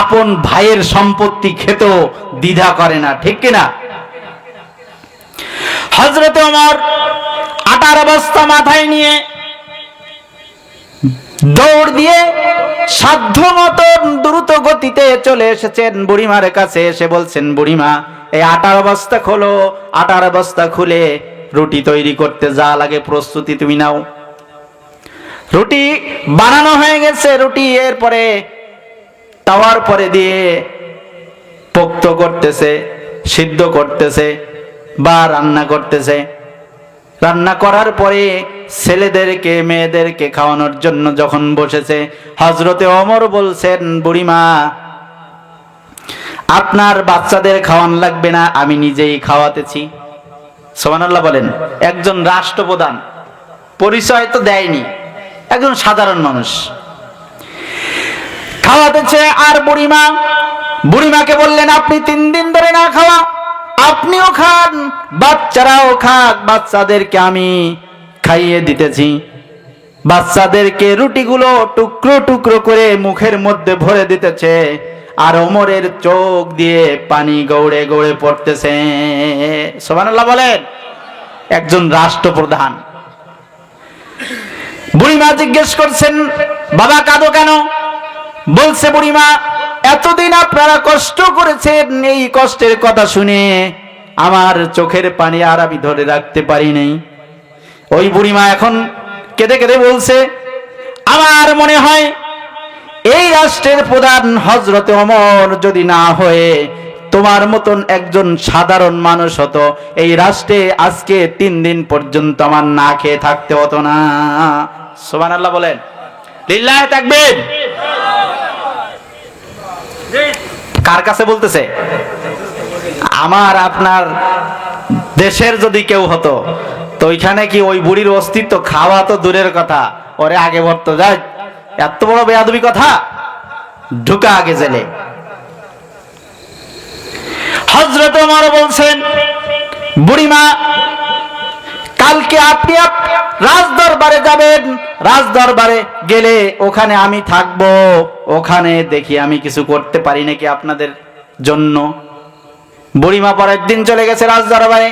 আপন ভাইয়ের সম্পত্তি খেতেও দ্বিধা করে না, ঠিক কিনা? হজরত ওমর আটার অবস্থা মাথায় নিয়ে দৌড় দিয়ে সাধ্য দ্রুত গতিতে চলে এসেছেন বুড়িমার কাছে। এসে বলছেন, বুড়িমা, এই আটার অবস্থা খোলো। আটার অবস্থা খুলে রুটি তৈরি করতে যা লাগে প্রস্তুতি তুমি নাও। রুটি বানানো হয়ে গেছে। রুটি এরপরে তাওয়ার পরে দিয়ে পোক্ত করতেছে, সিদ্ধ করতেছে বা রান্না করতেছে। রান্না করার পরে ছেলেদেরকে, মেয়েদেরকে খাওয়ানোর জন্য যখন বসেছে হজরতে অমর বলছেন, বুড়িমা, আপনার বাচ্চাদের খাওয়ান লাগবে না, আমি নিজেই খাওয়াতেছি। সোমানাল্লাহ বলেন, একজন রাষ্ট্রপ্রধান, পরিচয় তো দেয়নি, একজন সাধারণ মানুষ। খাওয়াতেছে আর বুড়িমা। বুড়িমাকে বললেন, আপনি তিন দিন ধরে না খাওয়া, আপনিও খান, বাচ্চারাও খাক, বাচ্চাদেরকে আমি খাইয়ে দিতেছি। বাচ্চাদেরকে রুটিগুলো টুকরো টুকরো করে মুখের মধ্যে ভরে দিতেছে আর ওমরের চোখ দিয়ে পানি গৌড়ে গৌড়ে পড়তেছে। সোমানুল্লাহ বলেন, একজন রাষ্ট্রপ্রধান। বুড়িমা জিজ্ঞেস করছেন, বাবা, কাঁদো কেন? বলছে বুড়িমা, এতদিন আপনারা কষ্ট করেছেন এই কষ্টের কথা শুনে। আমার চোখের পানি আর আমি ধরে রাখতে পারি নাই। ওই বুড়িমা এখন কেঁদে কেঁদে বলছে, আমার মনে হয় এই রাষ্ট্রের প্রধান হজরতে অমর যদি না হয়ে তোমার মতন একজন সাধারণ মানুষ হতো, এই রাষ্ট্রে আজকে তিন দিন পর্যন্ত আমার না খেয়ে থাকতে হতো না। সোমান আল্লাহ বলেন। লিল্লাহে থাকবেন কার কাছে বলতেছে? আমার আপনার দেশের যদি কেউ হতো, তো ওইখানে কি ওই বুড়ির অস্তিত্ব খাওয়া তো দূরের কথা, ওরে আগে ভরতো যাই। এত বড় বেয়াদবি কথা? ঢুকা আগে জেলে। হজরত আমার বলছেন, বুড়িমা, কালকে আপনি আপ- রাজ দরবারে যাবেন রাজ দরবারে গেলে ওখানে আমি থাকব। ওখানে দেখি আমি কিছু করতে পারি নাকি আপনাদের জন্য। বুড়িমা পরের দিন চলে গেছে রাজ দরবারে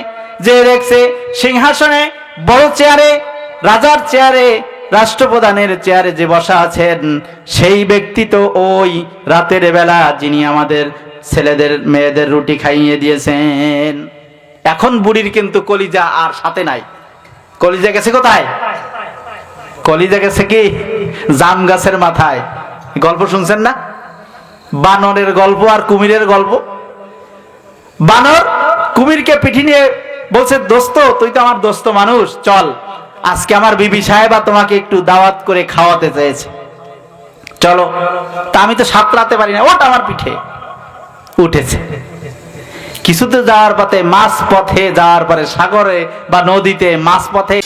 যে দেখছে সিংহাসনে বড় চেয়ারে, রাজার চেয়ারে, রাষ্ট্রপ্রধানের চেয়ারে যে বসা আছেন, সেই ব্যক্তি তো ওই রাতের বেলা যিনি আমাদের ছেলেদের, মেয়েদের রুটি খাইয়ে দিয়েছেন। এখন বুড়ির কিন্তু কলিজা আর সাথে নাই। কলিজা গেছে কোথায়? কলিজা গেছে কি? জাম গাছের মাথায়। গল্প শুনছেন না? বানরের গল্প আর কুমিরের গল্প? বানর, কুমিরকে পিঠি নিয়ে বলছে, দোস্ত, তুই তো আমার দোস্ত মানুষ, চল। আজকে আমার বিবি সাহেবা তোমাকে একটু দাওয়াত করে খাওয়াতে চেয়েছে। চলো। তা আমি তো সাঁতরাতে পারি না। ওটা আমার পিঠে। উঠেছে। কিছুতে যাওয়ার পথে মাছ পথে যাওয়ার পরে সাগরে বা নদীতে মাছ পথে